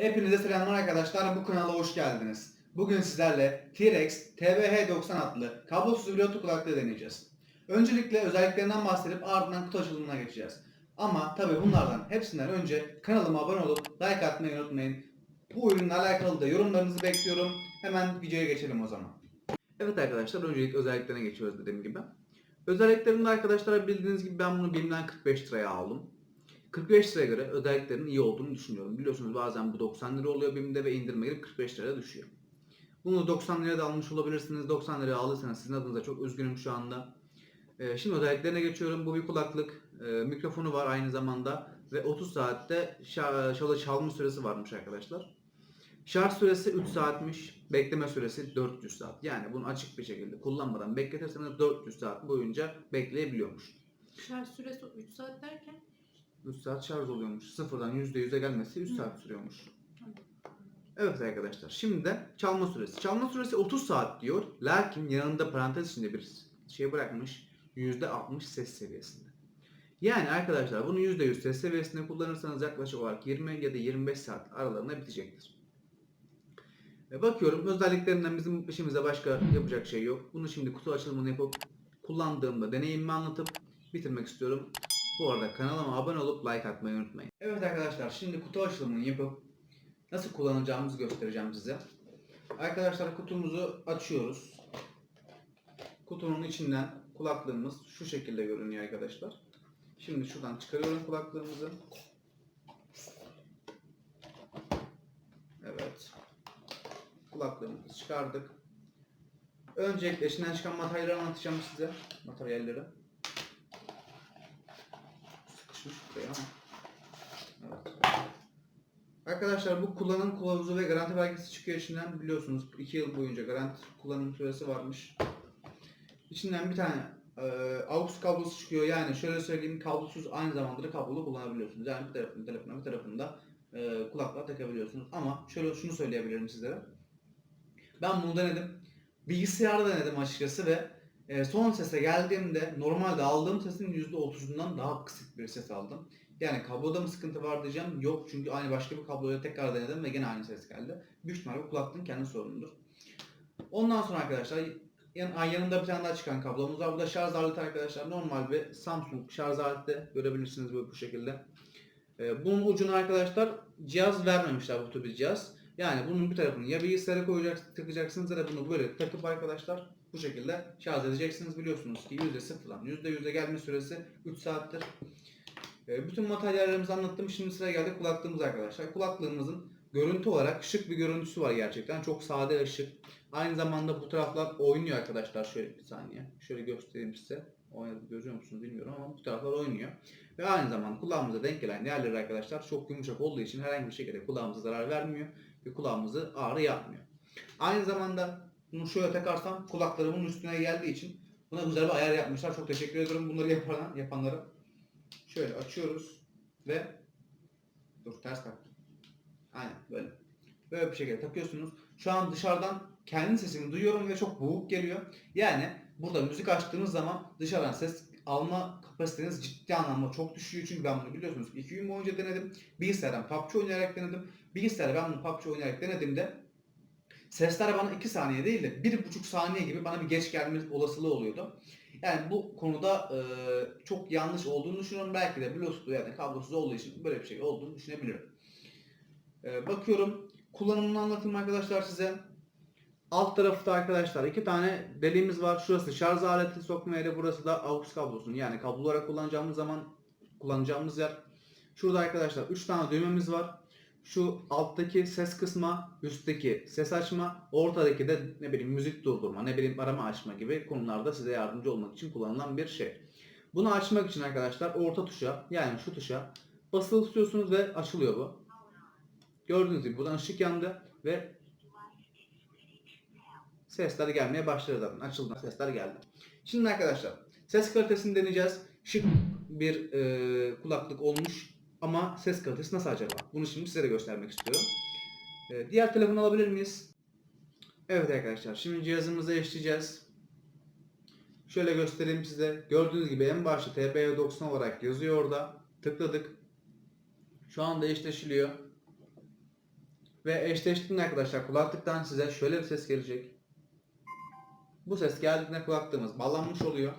Hepinize selamlar arkadaşlar. Bu kanala hoş geldiniz. Bugün sizlerle T-Rex TVH90 adlı kablosuz Bluetooth kulaklığı deneyeceğiz. Öncelikle özelliklerinden bahsedip ardından kutu açılımına geçeceğiz. Ama tabi bunlardan hepsinden önce kanalıma abone olup like atmayı unutmayın. Bu ürünle alakalı da yorumlarınızı bekliyorum. Hemen videoya geçelim o zaman. Evet arkadaşlar öncelikle özelliklerine geçiyoruz dediğim gibi. Özelliklerinde arkadaşlar bildiğiniz gibi ben bunu BİM'den 45 liraya aldım. 45 liraya göre özelliklerinin iyi olduğunu düşünüyorum. Biliyorsunuz bazen bu 90 lira oluyor BİM'de ve indirime girip 45 liraya düşüyor. Bunu 90 liraya da almış olabilirsiniz. 90 liraya alırsanız sizin adınıza çok üzgünüm şu anda. Ee, şimdi özelliklerine geçiyorum. Bu bir kulaklık. Ee, mikrofonu var aynı zamanda. Ve 30 saatte şa- çalı çalma süresi varmış arkadaşlar. Şarj süresi 3 saatmiş. Bekleme süresi 400 saat. Yani bunu açık bir şekilde kullanmadan bekletirseniz 400 saat boyunca bekleyebiliyormuş. Şarj süresi 3 saat derken 3 saat şarj oluyormuş. Sıfırdan %100'e gelmesi 3 Hı. saat sürüyormuş. Evet arkadaşlar şimdi de çalma süresi. Çalma süresi 30 saat diyor. Lakin yanında parantez içinde bir şey bırakmış. %60 ses seviyesinde. Yani arkadaşlar bunu %100 ses seviyesinde kullanırsanız yaklaşık olarak 20 ya da 25 saat aralarında bitecektir. E, bakıyorum özelliklerinden bizim işimize başka yapacak şey yok. Bunu şimdi kutu açılımını yapıp kullandığımda deneyimimi anlatıp bitirmek istiyorum. Bu arada kanalıma abone olup like atmayı unutmayın. Evet arkadaşlar şimdi kutu açılımını yapıp nasıl kullanacağımızı göstereceğim size. Arkadaşlar kutumuzu açıyoruz. Kutunun içinden kulaklığımız şu şekilde görünüyor arkadaşlar. Şimdi şuradan çıkarıyorum kulaklığımızı. Evet. Kulaklığımızı çıkardık. Öncelikle içinden çıkan materyalleri anlatacağım size. Materyalleri. Evet. Arkadaşlar bu kullanım kılavuzu ve garanti belgesi çıkıyor içinden biliyorsunuz 2 yıl boyunca garanti kullanım süresi varmış. İçinden bir tane e, AUX kablosu çıkıyor yani şöyle söyleyeyim kablosuz aynı zamanda da kablolu kullanabiliyorsunuz. Yani bir tarafını telefona bir tarafında e, kulaklığa takabiliyorsunuz. Ama şöyle şunu söyleyebilirim sizlere. Ben bunu denedim. Bilgisayarda denedim açıkçası ve e, son sese geldiğimde normalde aldığım sesin %30'undan daha kısık bir ses aldım. Yani kabloda mı sıkıntı var diyeceğim. Yok çünkü aynı başka bir kabloyla tekrar denedim ve gene aynı ses geldi. Büyük ihtimalle kulaklığın kendi sorunudur. Ondan sonra arkadaşlar yan, yanında bir tane daha çıkan kablomuz var. Bu da şarj aleti arkadaşlar. Normal bir Samsung şarj aleti görebilirsiniz böyle bu şekilde. Ee, bunun ucuna arkadaşlar cihaz vermemişler bu tür bir cihaz. Yani bunun bir tarafını ya bilgisayara koyacaksınız, takacaksınız ya da bunu böyle takıp arkadaşlar bu şekilde şarj edeceksiniz. Biliyorsunuz ki %0'dan %100'e gelme süresi 3 saattir. Ee, Bütün materyallerimizi anlattım. Şimdi sıra geldi kulaklığımız arkadaşlar. Kulaklığımızın görüntü olarak şık bir görüntüsü var gerçekten. Çok sade ve şık. Aynı zamanda bu taraflar oynuyor arkadaşlar. Şöyle bir saniye. Şöyle göstereyim size. Oynadı görüyor musunuz bilmiyorum ama bu taraflar oynuyor. Ve aynı zamanda kulağımıza denk gelen yerler arkadaşlar çok yumuşak olduğu için herhangi bir şekilde kulağımıza zarar vermiyor ve kulağımızı ağrı yapmıyor. Aynı zamanda bunu şöyle takarsam kulaklarımın üstüne geldiği için buna güzel bir ayar yapmışlar. Çok teşekkür ediyorum bunları yapan, yapanlara. Şöyle açıyoruz ve dur ters taktım. Aynen böyle. Böyle bir şekilde takıyorsunuz. Şu an dışarıdan kendi sesimi duyuyorum ve çok boğuk geliyor. Yani burada müzik açtığınız zaman dışarıdan ses alma kapasiteniz ciddi anlamda çok düşüyor. Çünkü ben bunu biliyorsunuz 2 gün boyunca denedim. Bilgisayardan PUBG oynayarak denedim. Bilgisayarda ben bunu PUBG oynayarak denediğimde sesler bana 2 saniye değil de 1,5 saniye gibi bana bir geç gelme olasılığı oluyordu. Yani bu konuda e, çok yanlış olduğunu düşünüyorum. Belki de Bluetooth yani kablosuz olduğu için böyle bir şey olduğunu düşünebilirim. E, bakıyorum kullanımını anlatayım arkadaşlar size. Alt tarafta arkadaşlar iki tane deliğimiz var. Şurası şarj aleti sokma yeri, burası da AUX kablosunun yani kablo olarak kullanacağımız zaman kullanacağımız yer. Şurada arkadaşlar 3 tane düğmemiz var. Şu alttaki ses kısma, üstteki ses açma, ortadaki de ne bileyim müzik durdurma, ne bileyim arama açma gibi konularda size yardımcı olmak için kullanılan bir şey. Bunu açmak için arkadaşlar orta tuşa yani şu tuşa basılı tutuyorsunuz ve açılıyor bu. Gördüğünüz gibi buradan ışık yandı ve sesler gelmeye başladı zaten. Açıldı sesler geldi. Şimdi arkadaşlar ses kalitesini deneyeceğiz. Şık bir e, kulaklık olmuş ama ses kalitesi nasıl acaba? Bunu şimdi size de göstermek istiyorum. E, diğer telefonu alabilir miyiz? Evet arkadaşlar şimdi cihazımızı eşleyeceğiz. Şöyle göstereyim size. Gördüğünüz gibi en başta TB90 olarak yazıyor orada. Tıkladık. Şu anda eşleşiliyor. Ve eşleştiğinde arkadaşlar kulaklıktan size şöyle bir ses gelecek. Bu ses geldiğinde kulaklığımız bağlanmış oluyor.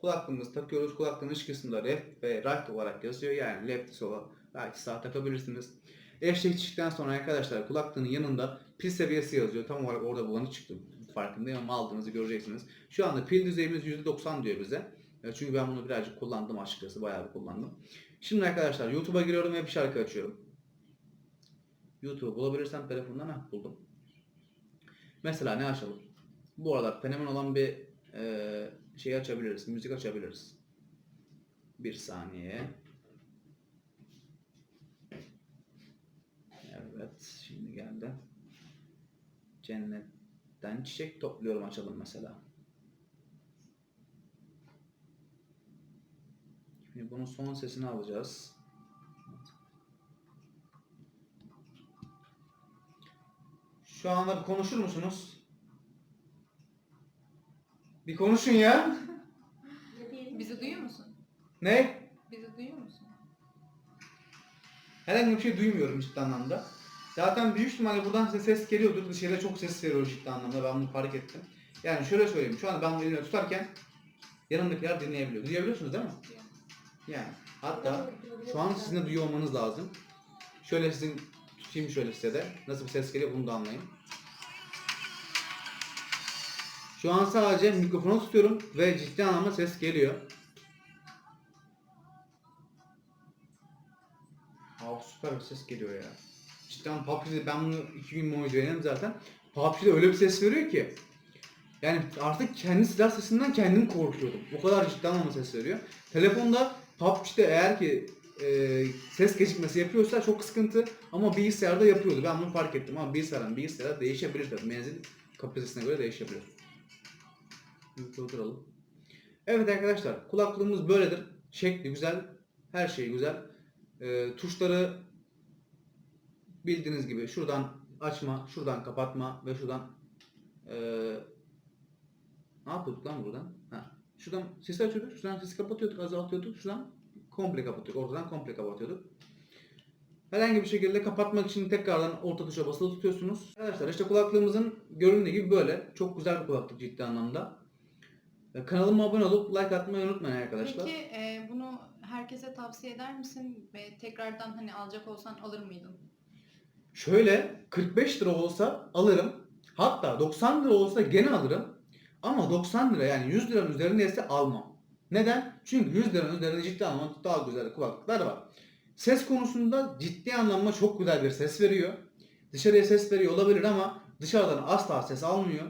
Kulaklığımızı takıyoruz. Kulaklığın iç kısmında left ve right olarak yazıyor. Yani left sola belki sağ takabilirsiniz. Eşleştikten sonra arkadaşlar kulaklığın yanında pil seviyesi yazıyor. Tam olarak orada bulanık çıktı. Farkındayım ama aldığınızı göreceksiniz. Şu anda pil düzeyimiz %90 diyor bize. E, Çünkü ben bunu birazcık kullandım açıkçası. Bayağı bir kullandım. Şimdi arkadaşlar YouTube'a giriyorum ve bir şarkı açıyorum. YouTube'u bulabilirsem telefondan ha buldum. Mesela ne açalım? Bu aralar fenomen olan bir e, şey açabiliriz. Müzik açabiliriz. Bir saniye. Evet, şimdi geldi. Cennetten çiçek topluyorum açalım mesela. Şimdi bunun son sesini alacağız. Şu anda konuşur musunuz? Bir konuşun ya. Bizi duyuyor musun? Ne? Bizi duyuyor musun? Herhangi bir şey duymuyorum ciddi anlamda. Zaten büyük ihtimalle buradan size ses geliyordur. Dışarıda çok ses veriyor ciddi anlamda. Ben bunu fark ettim. Yani şöyle söyleyeyim. Şu an ben bunu elimde tutarken yanımdakiler dinleyebiliyor. Duyabiliyorsunuz değil mi? Yani. Hatta şu an sizin de duyuyor olmanız lazım. Şöyle sizin tutayım şöyle size de. Nasıl bir ses geliyor bunu da anlayın. Şu an sadece mikrofonu tutuyorum ve ciddi anlamda ses geliyor. Aa süper bir ses geliyor ya. Cidden PUBG'de ben bunu iki gün boyunca denedim zaten. PUBG'de öyle bir ses veriyor ki. Yani artık kendi silah sesinden kendim korkuyordum. O kadar ciddi anlamda ses veriyor. Telefonda PUBG'de eğer ki e, ses gecikmesi yapıyorsa çok sıkıntı ama bilgisayarda yapıyordu. Ben bunu fark ettim ama bilgisayardan bilgisayara değişebilir tabii. Menzil kapasitesine göre değişebilir. Durduralım. Evet arkadaşlar kulaklığımız böyledir. Şekli güzel. Her şey güzel. E, tuşları bildiğiniz gibi şuradan açma, şuradan kapatma ve şuradan e, ne yapıyorduk lan buradan? Ha. Şuradan sesi açıyorduk, şuradan sesi kapatıyorduk, azaltıyorduk, şuradan komple kapatıyorduk, ortadan komple kapatıyorduk. Herhangi bir şekilde kapatmak için tekrardan orta tuşa basılı tutuyorsunuz. Arkadaşlar işte kulaklığımızın göründüğü gibi böyle. Çok güzel bir kulaklık ciddi anlamda. Kanalıma abone olup like atmayı unutmayın arkadaşlar. Peki e, bunu herkese tavsiye eder misin? Ve tekrardan hani alacak olsan alır mıydın? Şöyle 45 lira olsa alırım. Hatta 90 lira olsa gene alırım. Ama 90 lira yani 100 liranın üzerindeyse almam. Neden? Çünkü 100 liranın üzerinde ciddi anlamda daha güzel kulaklıklar var. Ses konusunda ciddi anlamda çok güzel bir ses veriyor. Dışarıya ses veriyor olabilir ama dışarıdan asla ses almıyor.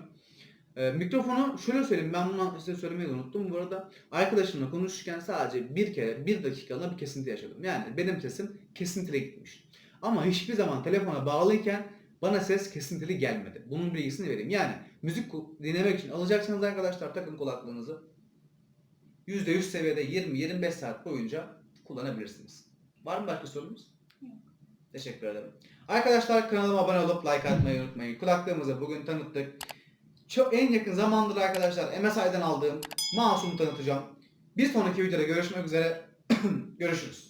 Ee, mikrofonu şöyle söyleyeyim ben bunu size söylemeyi unuttum. Bu arada arkadaşımla konuşurken sadece bir kere bir dakikalığına bir kesinti yaşadım. Yani benim sesim kesintili gitmiş. Ama hiçbir zaman telefona bağlıyken bana ses kesintili gelmedi. Bunun bilgisini vereyim. Yani müzik dinlemek için alacaksanız arkadaşlar takın kulaklığınızı. %100 seviyede 20-25 saat boyunca kullanabilirsiniz. Var mı başka sorunuz? Yok. Teşekkür ederim. Arkadaşlar kanalıma abone olup like atmayı unutmayın. Kulaklığımızı bugün tanıttık. Çok en yakın zamandır arkadaşlar MSI'den aldığım mouse'umu tanıtacağım. Bir sonraki videoda görüşmek üzere. Görüşürüz.